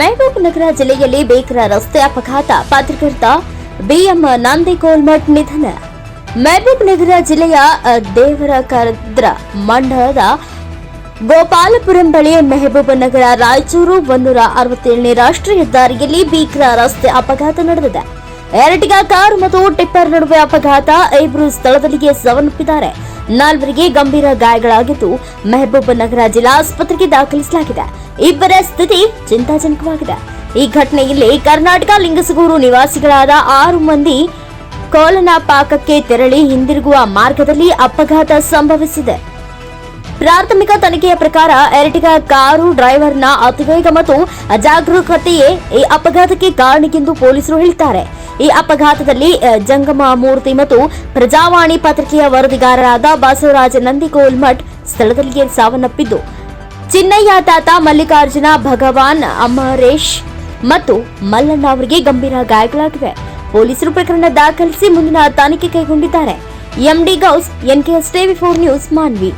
ಮೆಹಬೂಬ್ ನಗರ ಜಿಲ್ಲೆಯಲ್ಲಿ ಬೇಕರ ರಸ್ತೆ ಅಪಘಾತ. ಪತ್ರಕರ್ತ ಬಿಎಂ ನಂದಿಗೋಲ್ಮಠ್ ನಿಧನ. ಮೆಹಬೂಬ್ ನಗರ ಜಿಲ್ಲೆಯ ದೇವರ ಕರದ್ರ ಮಂಡಲದ ಗೋಪಾಲಪುರಂ ಬಳಿ ಮೆಹಬೂಬ್ ನಗರ ರಾಯಚೂರು ಒಂದೂರ ಅರವತ್ತೇಳನೇ ರಾಷ್ಟ್ರೀಯ ಹೆದ್ದಾರಿಯಲ್ಲಿ ಭೀಕರ ರಸ್ತೆ ಅಪಘಾತ ನಡೆದಿದೆ. ಎರಟಿಗ ಕಾರು ಮತ್ತು ಟಿಪ್ಪರ್ ನಡುವೆ ಅಪಘಾತ ಇಬ್ಬರು ಸ್ಥಳದಲ್ಲಿಯೇ ಸಾವನ್ನಪ್ಪಿದ್ದಾರೆ. ನಾಲ್ವರಿಗೆ ಗಂಭೀರ ಗಾಯಗಳಾಗಿದ್ದು, ಮೆಹಬೂಬ್ ನಗರ ಜಿಲ್ಲಾಸ್ಪತ್ರೆಗೆ ದಾಖಲಿಸಲಾಗಿದೆ. ಇಬ್ಬರ ಸ್ಥಿತಿ ಚಿಂತಾಜನಕವಾಗಿದೆ. ಈ ಘಟನೆಯಲ್ಲಿ ಕರ್ನಾಟಕ ಲಿಂಗಸಗೂರು ನಿವಾಸಿಗಳಾದ ಆರು ಮಂದಿ ಕೋಲನ ಪಾಕಕ್ಕೆ ತೆರಳಿ ಹಿಂದಿರುಗುವ ಮಾರ್ಗದಲ್ಲಿ ಅಪಘಾತ ಸಂಭವಿಸಿದೆ. ಪ್ರಾಥಮಿಕ ತನಿಖೆಯ ಪ್ರಕಾರ ಎರಟಿಗ ಕಾರು, ಡ್ರೈವರ್ನ ಅತಿವೇಗ ಮತ್ತು ಅಜಾಗರೂಕತೆಯೇ ಈ ಅಪಘಾತಕ್ಕೆ ಕಾರಣಕ್ಕೆಂದು ಪೊಲೀಸರು ಹೇಳಿದ್ದಾರೆ. ಈ ಅಪಘಾತದಲ್ಲಿ ಜಂಗಮ ಮೂರ್ತಿ ಮತ್ತು ಪ್ರಜಾವಾಣಿ ಪತ್ರಿಕೆಯ ವರದಿಗಾರರಾದ ಬಸವರಾಜ ನಂದಿಗೋಲ್ಮಠ್ ಸ್ಥಳದಲ್ಲಿಯೇ ಸಾವನ್ನಪ್ಪಿದ್ದು. ಚಿನ್ನಯ್ಯ ತಾತ ಮಲ್ಲಿಕಾರ್ಜುನ, ಭಗವಾನ್, ಅಮರೇಶ್ ಮತ್ತು ಮಲ್ಲಣ್ಣ ಅವರಿಗೆ ಗಂಭೀರ ಗಾಯಗಳಾಗಿವೆ. ಪೊಲೀಸರು ಪ್ರಕರಣ ದಾಖಲಿಸಿ ಮುಂದಿನ ತನಿಖೆ ಕೈಗೊಂಡಿದ್ದಾರೆ. MD Ghous, NKS TV four news, Manvi.